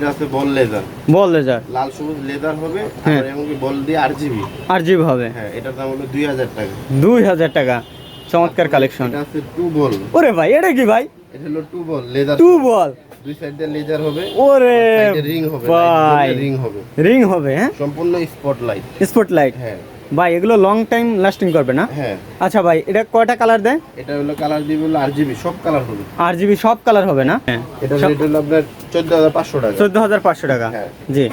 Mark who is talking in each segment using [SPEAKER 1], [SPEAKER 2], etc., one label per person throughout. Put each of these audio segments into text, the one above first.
[SPEAKER 1] এটা আছে বল লেজার।
[SPEAKER 2] বল লেজার।
[SPEAKER 1] লাল সবুজ লেজার হবে
[SPEAKER 2] হ্যাঁ।
[SPEAKER 1] আর এমনকি বল দিয়ে
[SPEAKER 2] হবে।
[SPEAKER 1] হ্যাঁ এটার দাম হলো দুই হাজার টাকা।
[SPEAKER 2] চমৎকার কালেকশন
[SPEAKER 1] এটা আছে টু বল
[SPEAKER 2] ওরে ভাই এটা কি ভাই?
[SPEAKER 1] এটা হলো two ball laser
[SPEAKER 2] two ball
[SPEAKER 1] দুই সাইড লেজার হবে
[SPEAKER 2] ওরে
[SPEAKER 1] রিং হবে
[SPEAKER 2] ভাই।
[SPEAKER 1] রিং হবে।
[SPEAKER 2] রিং হবে হ্যাঁ?
[SPEAKER 1] সম্পূর্ণ স্পট লাইট
[SPEAKER 2] স্পটলাইট
[SPEAKER 1] হ্যাঁ।
[SPEAKER 2] ভাই এগুলো লং টাইম লাস্টিং করবে না?
[SPEAKER 1] হ্যাঁ।
[SPEAKER 2] আচ্ছা ভাই এটা কয়টা কালার দেয়?
[SPEAKER 1] এটা হলো কালার দিবে হলো আর জিবি সব কালার হবে।
[SPEAKER 2] আর জিবি সব কালার হবে না? হ্যাঁ
[SPEAKER 1] এটা রেট হলো আপনার চোদ্দ হাজার পাঁচশো টাকা।
[SPEAKER 2] চোদ্দ হাজার পাঁচশো টাকা।
[SPEAKER 1] হ্যাঁ।
[SPEAKER 2] জি।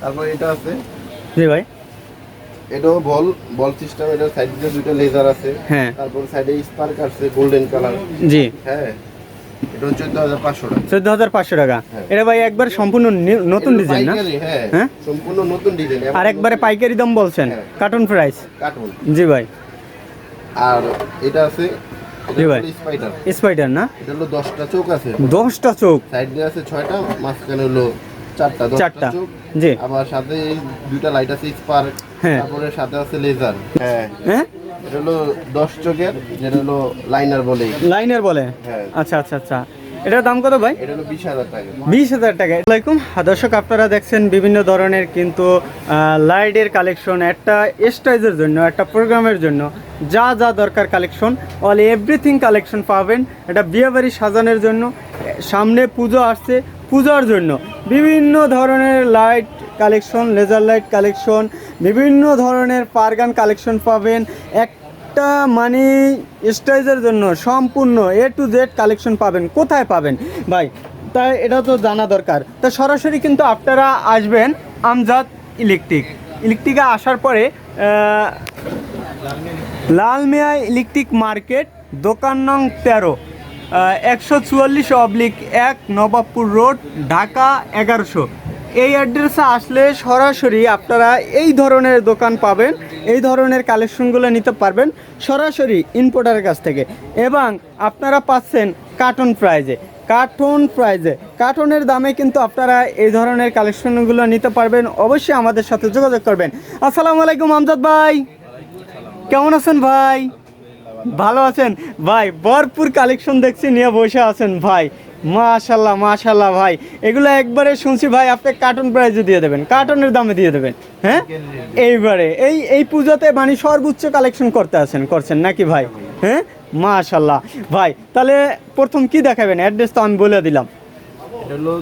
[SPEAKER 1] তারপর এটা আছে?
[SPEAKER 2] জি ভাই।
[SPEAKER 1] এটাও বল বল সিস্টেম এটা সাইডে দুটো লেজার আছে।
[SPEAKER 2] হ্যাঁ।
[SPEAKER 1] তারপর সাইডে স্পার্ক আছে গোল্ডেন কালার
[SPEAKER 2] জি।
[SPEAKER 1] হ্যাঁ। এটা চোদ্দ হাজার পাঁচশো টাকা।
[SPEAKER 2] চোদ্দ হাজার পাঁচশো টাকা।
[SPEAKER 1] হ্যাঁ।
[SPEAKER 2] এটা ভাই একবার সম্পূর্ণ নতুন ডিজাইন না?
[SPEAKER 1] হ্যাঁ।
[SPEAKER 2] হ্যাঁ?
[SPEAKER 1] সম্পূর্ণ নতুন ডিজাইন
[SPEAKER 2] আর একবারে পাইকারি দাম বলছেন। কার্টুন প্রাইস
[SPEAKER 1] কার্টুন
[SPEAKER 2] জি ভাই।
[SPEAKER 1] আর এটা আছে
[SPEAKER 2] জি ভাই।
[SPEAKER 1] স্পাইডার
[SPEAKER 2] স্পাইডার না?
[SPEAKER 1] এটা হলো দশটা চোখ আছে।
[SPEAKER 2] দশটা চোখ?
[SPEAKER 1] সাইড দিয়ে আছে ছয়টা মাঝখানে হলো চারটা
[SPEAKER 2] চারটা। জি।
[SPEAKER 1] আবার সাথে দুইটা লাইট আছে স্পার্ক
[SPEAKER 2] হ্যাঁ।
[SPEAKER 1] তারপরে সাথে আছে লেজার হ্যাঁ।
[SPEAKER 2] হ্যাঁ?
[SPEAKER 1] এটা হলো দশ চোখের যেটা হলো লাইনার বলে।
[SPEAKER 2] লাইনের বলে?
[SPEAKER 1] হ্যাঁ।
[SPEAKER 2] আচ্ছা আচ্ছা আচ্ছা। এটার দাম কত ভাই?
[SPEAKER 1] এটা হলো বিশ হাজার টাকা।
[SPEAKER 2] বিশ হাজার টাকা। আসসালামাইকুম দর্শক আপনারা দেখছেন বিভিন্ন ধরনের কিন্তু লাইটের কালেকশন একটা স্টাইজের জন্য একটা প্রোগ্রামের জন্য। যা যা দরকার কালেকশন অল এভরিথিং কালেকশন পাবেন। এটা বিয়েবাড়ি সাজানোর জন্য সামনে পুজো আসছে পূজার জন্য। বিভিন্ন ধরনের light collection laser light collection বিভিন্ন ধরনের পারগান কালেকশন পাবেন। একটা মানে স্টাইজের জন্য সম্পূর্ণ এ টু জেড কালেকশন পাবেন। কোথায় পাবেন? ভাই, তাই এটা তো জানা দরকার। তা সরাসরি কিন্তু আপনারা আসবেন আমজাদ ইলেকট্রিক। ইলেকট্রিকে আসার পরে লালমিয়া ইলেকট্রিক মার্কেট, দোকান নং তেরো একশো চুয়াল্লিশ অবলিক এক নবাবপুর রোড, ঢাকা এগারোশো। এই অ্যাড্রেসে আসলে সরাসরি আপনারা এই ধরনের দোকান পাবেন, এই ধরনের কালেকশনগুলো নিতে পারবেন সরাসরি ইম্পোর্টারের কাছ থেকে। এবং আপনারা পাচ্ছেন কার্টন প্রাইজে কার্টন প্রাইজে কার্টনের দামে কিন্তু আপনারা এই ধরনের কালেকশনগুলো নিতে পারবেন, অবশ্যই আমাদের সাথে যোগাযোগ করবেন। আসসালামু আলাইকুম আমজাদ ভাই। কেমন আছেন ভাই? ভালো আছেন? ভাই, ভরপুর কালেকশন দেখছি, নিয়ে বসে আছেন, ভাই। মাশাল্লাহ মাশাল্লাহ, ভাই। এগুলো একবারে শুনছি, ভাই, আপনি কার্টুন প্রাইজে দিয়ে দেবেন। কার্টুনের দামে দিয়ে দেবেন হ্যাঁ? এইবারে, এই এই পুজোতে মানে সর্বোচ্চ কালেকশন করতে আছেন, করছেন নাকি, ভাই? হ্যাঁ? মাশাল্লাহ। ভাই, তাহলে প্রথম কি দেখাবেন? অ্যাড্রেস তো আমি বলে দিলাম।
[SPEAKER 1] এটা হলো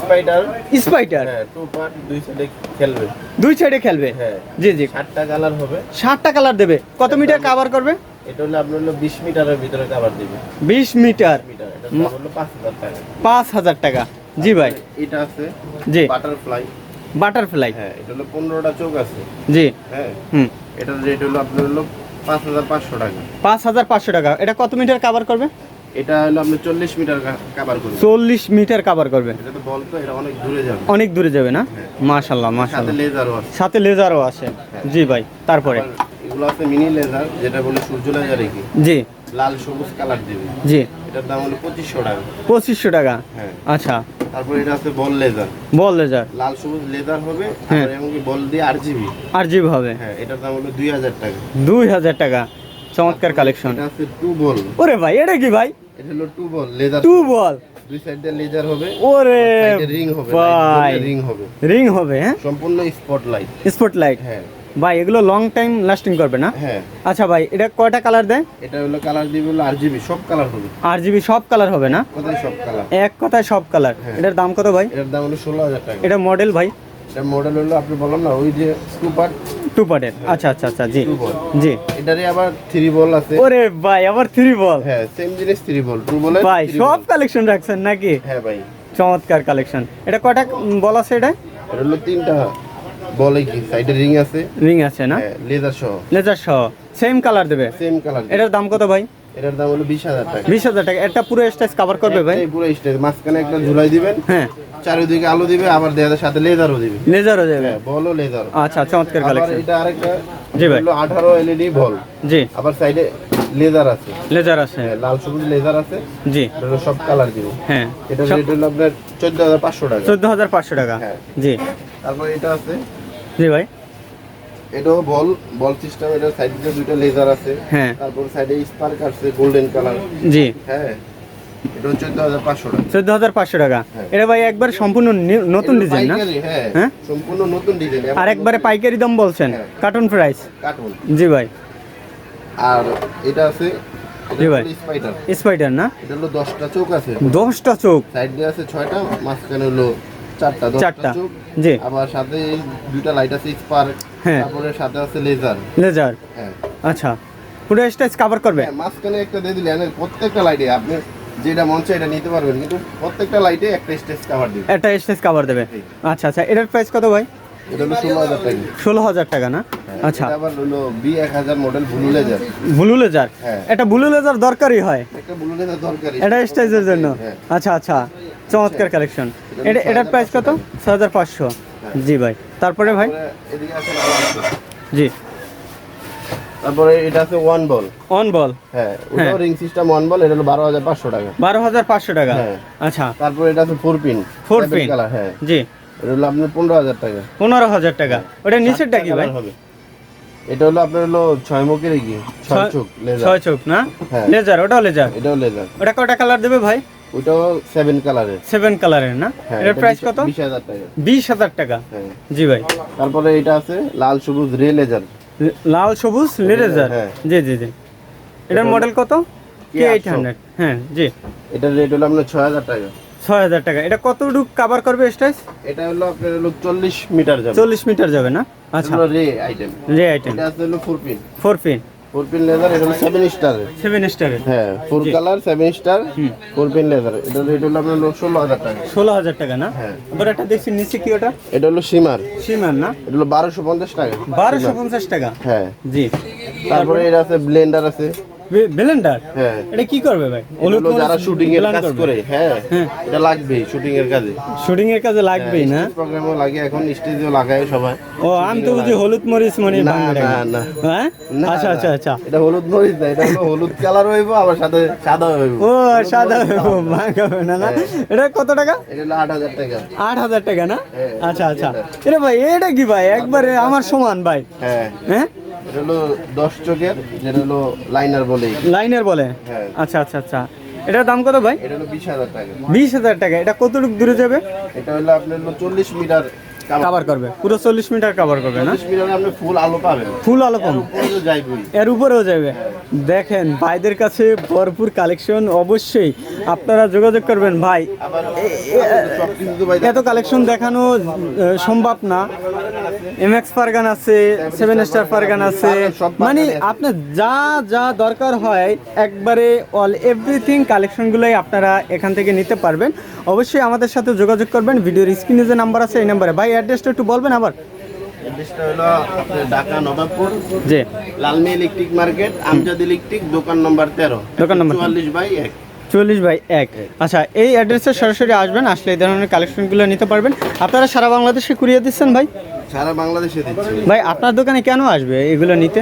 [SPEAKER 1] স্পাইডার
[SPEAKER 2] স্পাইটার
[SPEAKER 1] হ্যাঁ টু পার্ট দুই সাইডে খেলবে।
[SPEAKER 2] দুই সাইডে খেলবে?
[SPEAKER 1] হ্যাঁ
[SPEAKER 2] জি জি।
[SPEAKER 1] সাতটা কালার হবে।
[SPEAKER 2] ষাটটা কালার দেবে। কত মিটার কাভার করবে?
[SPEAKER 1] এটা হলো আপনার হলো বিশ মিটারের ভিতরে কাভার দিবে।
[SPEAKER 2] বিশ মিটার।
[SPEAKER 1] মিটার এটা হলো পাঁচ হাজার টাকা।
[SPEAKER 2] টাকা। জি ভাই।
[SPEAKER 1] এটা আছে
[SPEAKER 2] জি।
[SPEAKER 1] বাটারফ্লাই
[SPEAKER 2] বাটারফ্লাই
[SPEAKER 1] হ্যাঁ এটা হলো পনেরোটা চোখ আছে।
[SPEAKER 2] জি।
[SPEAKER 1] হ্যাঁ
[SPEAKER 2] হুম।
[SPEAKER 1] এটার রেট হলো আপনার হলো পাঁচ হাজার পাঁচশো টাকা।
[SPEAKER 2] পাঁচ হাজার পাঁচশো টাকা। এটা কত মিটার কাভার করবে?
[SPEAKER 1] এটা হলো আপনার চল্লিশ মিটার কাভার করবে
[SPEAKER 2] চল্লিশ মিটার কাভার করবে
[SPEAKER 1] এটা তো বলতো এটা অনেক দূরে যাবে।
[SPEAKER 2] অনেক দূরে যাবে না?
[SPEAKER 1] হ্যাঁ।
[SPEAKER 2] মাশাল্লাহ
[SPEAKER 1] সাথে লেজারও আছে।
[SPEAKER 2] সাথে লেজারও আছে। জি ভাই তারপরে?
[SPEAKER 1] এগুলো আছে মিনি লেজার যেটা বলে সূর্য লেজার কি?
[SPEAKER 2] জি।
[SPEAKER 1] লাল সবুজ কালার দেবে।
[SPEAKER 2] জি।
[SPEAKER 1] এটার দাম হলো পঁচিশশো টাকা।
[SPEAKER 2] পঁচিশশো টাকা?
[SPEAKER 1] হ্যাঁ।
[SPEAKER 2] আচ্ছা।
[SPEAKER 1] তারপর এটা আছে বল লেজার
[SPEAKER 2] বল লেজার
[SPEAKER 1] লাল সবুজ লেজার হবে
[SPEAKER 2] হ্যাঁ।
[SPEAKER 1] আর এমনকি বল দিয়ে আর জিবি
[SPEAKER 2] আর জি হবে।
[SPEAKER 1] হ্যাঁ এটার দাম হলো দুই হাজার টাকা।
[SPEAKER 2] দুই হাজার টাকা। চমৎকার কালেকশন
[SPEAKER 1] এটা আছে টু বল
[SPEAKER 2] ওরে ভাই এটা কি ভাই?
[SPEAKER 1] এটা হলো two ball laser
[SPEAKER 2] two ball
[SPEAKER 1] দুই সাইড লেজার হবে
[SPEAKER 2] ওরে
[SPEAKER 1] রিং হবে
[SPEAKER 2] ভাই।
[SPEAKER 1] রিং হবে।
[SPEAKER 2] রিং হবে হ্যাঁ?
[SPEAKER 1] সম্পূর্ণ
[SPEAKER 2] স্পটলাইট
[SPEAKER 1] হ্যাঁ।
[SPEAKER 2] ভাই এগুলো লং টাইম লাস্টিং করবে না?
[SPEAKER 1] হ্যাঁ।
[SPEAKER 2] আচ্ছা ভাই এটা কয়টা কালার দেয়?
[SPEAKER 1] এটা হলো কালার দিবে হলো সব কালার হবে।
[SPEAKER 2] আর জিবি সব কালার হবে না?
[SPEAKER 1] কোথায় সব কালার
[SPEAKER 2] এক কথায় সব কালার
[SPEAKER 1] হ্যাঁ।
[SPEAKER 2] এটার দাম কত ভাই?
[SPEAKER 1] এটার দাম হলো ষোলো হাজার টাকা।
[SPEAKER 2] এটা মডেল ভাই?
[SPEAKER 1] এটা মডেল হলো আপনি বললাম না ওই যে স্কুপার
[SPEAKER 2] টু পার্টের আচ্ছা আচ্ছা আচ্ছা জি। জি।
[SPEAKER 1] এটারে আবার থ্রি বল আছে।
[SPEAKER 2] ওরে ভাই আবার থ্রি বল
[SPEAKER 1] হ্যাঁ সেম জিনিস থ্রি বল টু বল
[SPEAKER 2] ভাই সব কালেকশন রাখছেন নাকি?
[SPEAKER 1] হ্যাঁ ভাই।
[SPEAKER 2] চমৎকার কালেকশন এটা কয়টা বল আছে এটা?
[SPEAKER 1] এটা হলো তিনটা বলে কি? সাইডে রিং আছে।
[SPEAKER 2] রিং আছে না?
[SPEAKER 1] হ্যাঁ লেজার সহ।
[SPEAKER 2] লেজার সহ। সেম কালার দেবে?
[SPEAKER 1] সেম কালার
[SPEAKER 2] এটার দাম কত ভাই?
[SPEAKER 1] এটার দাম হলো বিশ হাজার টাকা।
[SPEAKER 2] বিশ হাজার টাকা। এটা পুরো স্টেজ কভার করবে ভাই?
[SPEAKER 1] পুরো স্টেজ মাঝখানে একটা ঝুলাই দিবেন
[SPEAKER 2] হ্যাঁ।
[SPEAKER 1] চারিদিকে আলো দিবে আবার দেয়ালের সাথে লেজারও দিবে।
[SPEAKER 2] লেজারও দেবে?
[SPEAKER 1] হ্যাঁ বলও লেজার
[SPEAKER 2] আচ্ছা চমৎকার কালেকশন
[SPEAKER 1] এটা আরেকটা
[SPEAKER 2] জি ভাই।
[SPEAKER 1] হলো আঠারো এলইডি বল
[SPEAKER 2] জি।
[SPEAKER 1] আবার সাইডে লেজার আছে।
[SPEAKER 2] লেজার আছে।
[SPEAKER 1] হ্যাঁ লাল সবুজ লেজার আছে।
[SPEAKER 2] জি।
[SPEAKER 1] এটা সব কালার দিব।
[SPEAKER 2] হ্যাঁ।
[SPEAKER 1] এটা রেট হলো আপনার চোদ্দ হাজার পাঁচশো টাকা।
[SPEAKER 2] চোদ্দ হাজার পাঁচশো টাকা।
[SPEAKER 1] হ্যাঁ।
[SPEAKER 2] জি।
[SPEAKER 1] তারপর এটা আছে।
[SPEAKER 2] জি ভাই।
[SPEAKER 1] এটাও বল বল সিস্টেম এটা সাইড দুটো লেজার আছে।
[SPEAKER 2] হ্যাঁ।
[SPEAKER 1] তারপর সাইডে স্পার্ক আছে গোল্ডেন কালার
[SPEAKER 2] জি।
[SPEAKER 1] হ্যাঁ এটা হচ্ছে চোদ্দ হাজার পাঁচশো টাকা।
[SPEAKER 2] চোদ্দ হাজার পাঁচশো টাকা।
[SPEAKER 1] হ্যাঁ।
[SPEAKER 2] এটা ভাই একবার সম্পূর্ণ নতুন ডিজাইন না?
[SPEAKER 1] হ্যাঁ
[SPEAKER 2] হ্যাঁ?
[SPEAKER 1] সম্পূর্ণ নতুন ডিজাইন
[SPEAKER 2] আর একবারে পাইকারি দাম বলছেন। কার্টুন প্রাইস
[SPEAKER 1] কার্টুন
[SPEAKER 2] জি ভাই।
[SPEAKER 1] আর এটা আছে
[SPEAKER 2] জি ভাই।
[SPEAKER 1] স্পাইডার
[SPEAKER 2] স্পাইডার না?
[SPEAKER 1] এটা হলো দশটা চোখ আছে।
[SPEAKER 2] দশটা চোখ?
[SPEAKER 1] সাইড আছে ছয়টা মাঝখানে হলো চারটা দশটা
[SPEAKER 2] চারটা।
[SPEAKER 1] চোখ।
[SPEAKER 2] জি।
[SPEAKER 1] আবার সাথে দুইটা লাইট আছে স্পার্ক
[SPEAKER 2] হ্যাঁ।
[SPEAKER 1] তারপরে সাথে আছে লেজার
[SPEAKER 2] লেজার
[SPEAKER 1] হ্যাঁ।
[SPEAKER 2] আচ্ছা। পুরো স্টেজ কভার করবে?
[SPEAKER 1] হ্যাঁ, মাঝখানে একটা দিয়ে দিলে প্রত্যেকটা লাইটে আপনি যেটা মন চায় এটা নিতে পারবেন কিন্তু প্রত্যেকটা লাইটে একটা স্টেজ কাভার দিবে।
[SPEAKER 2] একটা স্টেজ কভার দেবে? আচ্ছা আচ্ছা এটার প্রাইস কত ভাই?
[SPEAKER 1] এটা হলো টাকা।
[SPEAKER 2] না? আচ্ছা।
[SPEAKER 1] আবার হলো বি এক হাজার model blue laser
[SPEAKER 2] blue laser
[SPEAKER 1] হ্যাঁ।
[SPEAKER 2] এটা ব্লু লেজার দরকারই হয়?
[SPEAKER 1] একটা ব্লু লেজার দরকারি
[SPEAKER 2] এটা স্টেজের জন্য?
[SPEAKER 1] হ্যাঁ।
[SPEAKER 2] আচ্ছা আচ্ছা চমৎকার কালেকশন এটা এটার প্রাইস কত? ছ হাজার পাঁচশো। জি ভাই। তারপরে ভাই?
[SPEAKER 1] এদিকে আছে
[SPEAKER 2] জি।
[SPEAKER 1] তারপরে এটা আছে ওয়ান বল
[SPEAKER 2] অন বল
[SPEAKER 1] হ্যাঁ ওটাও রিং সিস্টেম ওয়ান বল এটা হলো বারো হাজার পাঁচশো টাকা।
[SPEAKER 2] বারো হাজার পাঁচশো টাকা?
[SPEAKER 1] হ্যাঁ।
[SPEAKER 2] আচ্ছা।
[SPEAKER 1] তারপরে এটা আছে ফোর পিন
[SPEAKER 2] pin?
[SPEAKER 1] কালার হ্যাঁ।
[SPEAKER 2] জি।
[SPEAKER 1] এটা হলো আপনার পনেরো হাজার টাকা।
[SPEAKER 2] পনেরো হাজার টাকা। ওটা নিচেরটা কি ভাই?
[SPEAKER 1] হবে। এটা হলো আপনার হলো ছয় মুখের কি? ছয় চোখ লেজার
[SPEAKER 2] ছয় চোখ না?
[SPEAKER 1] হ্যাঁ।
[SPEAKER 2] লেজার ওটাও লেজার
[SPEAKER 1] এটাও লেজার
[SPEAKER 2] ওটা কটা কালার দেবে ভাই?
[SPEAKER 1] ওইটাও সেভেন কালারের
[SPEAKER 2] সেভেন কালারের না?
[SPEAKER 1] হ্যাঁ এটা
[SPEAKER 2] প্রাইস কত?
[SPEAKER 1] বিশ হাজার টাকা।
[SPEAKER 2] বিশ হাজার টাকা?
[SPEAKER 1] হ্যাঁ।
[SPEAKER 2] জি ভাই।
[SPEAKER 1] তারপরে এটা আছে লাল সবুজ রে লেজার।
[SPEAKER 2] লাল সবুজ লেজার
[SPEAKER 1] হ্যাঁ।
[SPEAKER 2] জি জি জি। এটার মডেল কত? কে এইট হান্ড্রেড হ্যাঁ জি।
[SPEAKER 1] এটার রেট হলো আপনার ছয় হাজার টাকা।
[SPEAKER 2] ছয় হাজার টাকা। এটা কতটুকু কাভার করবে স্টাইস
[SPEAKER 1] এটা হলো আপনার হলো চল্লিশ মিটার যাবে।
[SPEAKER 2] চল্লিশ মিটার যাবে না? আচ্ছা।
[SPEAKER 1] রে আইটেম
[SPEAKER 2] রে আইটেম
[SPEAKER 1] এটা হলো four pin
[SPEAKER 2] four pin
[SPEAKER 1] four leather এটা হলো সেভেন স্টার
[SPEAKER 2] সেভেন স্টারের
[SPEAKER 1] হ্যাঁ four colour seven star four pin leather এটা রেট হলো আপনার হলো ষোলো হাজার টাকা।
[SPEAKER 2] ষোলো হাজার টাকা না?
[SPEAKER 1] হ্যাঁ।
[SPEAKER 2] আবার একটা দেখছি নিচে কি ওটা?
[SPEAKER 1] এটা হলো সীমার
[SPEAKER 2] সীমার না?
[SPEAKER 1] এটা হলো বারোশো পঞ্চাশ টাকা।
[SPEAKER 2] বারোশো পঞ্চাশ টাকা?
[SPEAKER 1] হ্যাঁ।
[SPEAKER 2] জি।
[SPEAKER 1] তারপরে এটা আছে ব্লেন্ডার আছে।
[SPEAKER 2] ব্লেন্ডার
[SPEAKER 1] হ্যাঁ।
[SPEAKER 2] এটা কি করবে ভাই?
[SPEAKER 1] এটা যারা শুটিং এর কাজ করে হ্যাঁ
[SPEAKER 2] হ্যাঁ।
[SPEAKER 1] এটা লাগবে শুটিং এর কাজে।
[SPEAKER 2] শুটিং এর কাজে লাগবেই না?
[SPEAKER 1] প্রোগ্রামও লাগে এখন স্টেজেও লাগায় সবাই।
[SPEAKER 2] ও আমি তো বুঝি হলুদ মরিচ মানে
[SPEAKER 1] না, না,
[SPEAKER 2] হ্যাঁ? আচ্ছা আচ্ছা আচ্ছা।
[SPEAKER 1] এটা হলুদ মরিচ না এটা হলো হলুদ কালার হইব আবার সাথে সাদা হইব।
[SPEAKER 2] ও সাদা ভাঙবে না না? এটা কত টাকা?
[SPEAKER 1] এটা হলো আট হাজার টাকা।
[SPEAKER 2] আট হাজার টাকা না?
[SPEAKER 1] হ্যাঁ,
[SPEAKER 2] আচ্ছা আচ্ছা। এটা ভাই এটা কি ভাই? একবারে আমার সমান ভাই।
[SPEAKER 1] হ্যাঁ।
[SPEAKER 2] হ্যাঁ?
[SPEAKER 1] এটা হলো দশ চোখের যেটা হলো লাইনার বলে।
[SPEAKER 2] লাইনের বলে?
[SPEAKER 1] হ্যাঁ।
[SPEAKER 2] আচ্ছা আচ্ছা আচ্ছা। এটার দাম কত ভাই?
[SPEAKER 1] এটা হলো বিশ হাজার টাকা।
[SPEAKER 2] বিশ হাজার টাকা। এটা কতটুকু দূরে যাবে?
[SPEAKER 1] এটা হলো আপনার হলো চল্লিশ মিটার
[SPEAKER 2] কাভার করবে। পুরো চল্লিশ মিটার কাভার করবে না?
[SPEAKER 1] চল্লিশ মিটারে আপনি ফুল আলো পাবেন।
[SPEAKER 2] ফুল আলো
[SPEAKER 1] যাইবই।
[SPEAKER 2] এর উপরেও যাবে দেখেন ভাইদের কাছে ভরপুর কালেকশন অবশ্যই আপনারা যোগাযোগ করবেন। ভাই এত কালেকশন দেখানো সম্ভব না। এমএক্স ফারগান আছে সেভেন স্টার ফারগান আছে। মানে আপনার যা যা দরকার হয় একবারে অল এভরিথিং কালেকশনগুলোই আপনারা এখান থেকে নিতে পারবেন। অবশ্যই আমাদের সাথে যোগাযোগ করবেন। ভিডিওর স্ক্রিনে যে নাম্বার আছে এই নাম্বারে ভাই অ্যাড্রেসটা একটু বলবেন আবার?
[SPEAKER 1] অ্যাড্রেসটা হলো ঢাকা নবাবপুর
[SPEAKER 2] যে
[SPEAKER 1] লালমি ইলেকট্রিক মার্কেট আমজাদ ইলেকট্রিক দোকান নম্বর তেরো
[SPEAKER 2] দোকান নম্বর
[SPEAKER 1] চুয়াল্লিশ বাই এক।
[SPEAKER 2] চল্লিশ বাই এক। আচ্ছা এই অ্যাড্রেসে সরাসরি আসবেন আসলে এই ধরনের কালেকশনগুলো নিতে পারবেন। আপনারা সারা বাংলাদেশে কুরিয়ে দিচ্ছেন ভাই?
[SPEAKER 1] সারা বাংলাদেশে
[SPEAKER 2] ভাই আপনার দোকানে কেন আসবে এগুলো নিতে?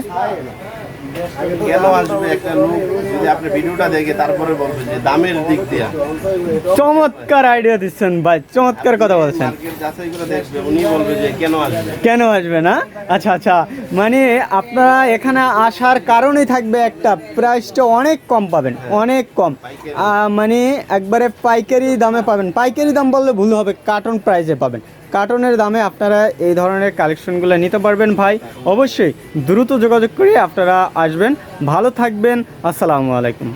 [SPEAKER 1] কেন আসবে একটা লোক যদি আপনি ভিডিওটা দেখে তারপরে বলবে যে দামের দিক দিয়ে।
[SPEAKER 2] চমৎকার আইডিয়া দিচ্ছেন ভাই চমৎকার কথা বলছেন।
[SPEAKER 1] মার্কেট যাচাই করে দেখবে উনি বলবে যে কেন আসবে।
[SPEAKER 2] কেন আসবে না? আচ্ছা আচ্ছা মানে আপনারা এখানে আসার কারণেই থাকবে একটা প্রাইসটা অনেক কম পাবেন অনেক কম। মানে একবারে পাইকারি দামে পাবেন। পাইকারি দাম বললে ভুল হবে কার্টন প্রাইসে পাবেন। কার্টনের দামে আপনারা এই ধরনের কালেকশনগুলো নিতে পারবেন ভাই। অবশ্যই দ্রুত যোগাযোগ করে আপনারা আসবেন। ভালো থাকবেন। আসসালামু আলাইকুম।